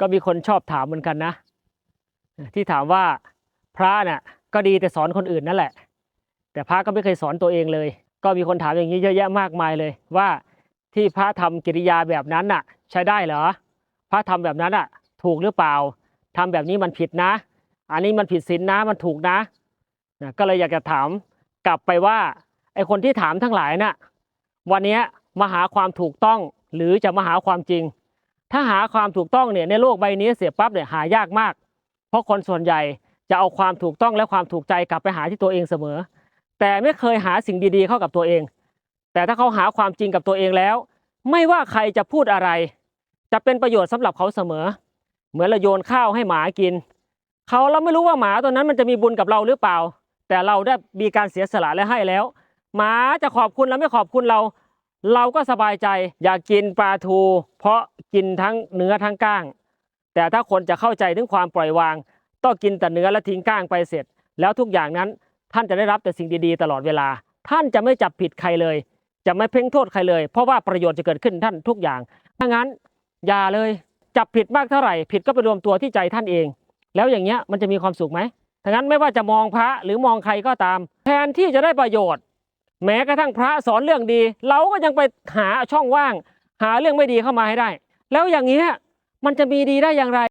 ก็มีคนชอบถามเหมือนกันนะ ที่ถามว่าพระน่ะก็ดีแต่สอนคนอื่นนั่นแหละ แต่พระก็ไม่เคยสอนตัวเองเลย ก็มีคนถามอย่างนี้เยอะแยะมากมายเลย ว่าที่พระทำกิริยาแบบนั้นน่ะ ใช้ได้เหรอ พระทำแบบนั้นอะ ถูกหรือเปล่าทำแบบนี้มันผิดนะ อันนี้มันผิดศีลนะมันถูกนะนะก็เลยอยากจะถามกลับไปว่าไอคนที่ถามทั้งหลายน่ะวันนี้มาหาความถูกต้องหรือจะมาหาความจริง ถ้าหาความถูกต้องเนี่ยในโลกใบนี้เสียปั๊บเนี่ยหายากมาก เพราะคนส่วนใหญ่จะเอาความถูกต้องและความถูกใจกลับไปหาที่ตัวเองเสมอ แต่ไม่เคยหาสิ่งดีๆเข้ากับตัวเอง แต่ถ้าเขาหาความจริงกับตัวเองแล้ว ไม่ว่าใครจะพูดอะไร จะเป็นประโยชน์สำหรับเขาเสมอ เหมือนเราโยนข้าวให้หมากิน เขาเราไม่รู้ว่าหมาตัวนั้นมันจะมีบุญกับเราหรือเปล่า แต่เราได้มีการเสียสละและให้แล้ว หมาจะขอบคุณและไม่ขอบคุณเรา เราก็สบายใจอยากกินปลาทู เพราะกินทั้งเนื้อทั้งก้าง แต่ถ้าคนจะเข้าใจถึงความปล่อยวาง ต้องกินแต่เนื้อและทิ้งก้างไปเสร็จ แล้วทุกอย่างนั้นท่านจะได้รับแต่สิ่งดีๆ ตลอดเวลา ท่านจะไม่จับผิดใครเลย จะไม่เพ่งโทษใครเลย เพราะว่าประโยชน์จะเกิดขึ้นท่านทุกอย่างถ้างั้นอย่าเลยจับผิดมากเท่าไหร่ผิดก็ไปรวมตัวที่ใจท่านเอง แล้วอย่างเงี้ยมันจะมีความสุขไหมถ้างั้นไม่ว่าจะมองพระหรือมองใครก็ตาม แทนที่จะได้ประโยชน์ แม้กระทั่งพระสอนเรื่องดี เราก็ยังไปหาช่องว่าง หาเรื่องไม่ดีเข้ามาให้ได้ แล้วอย่างเงี้ยมันจะมีดีได้อย่างไร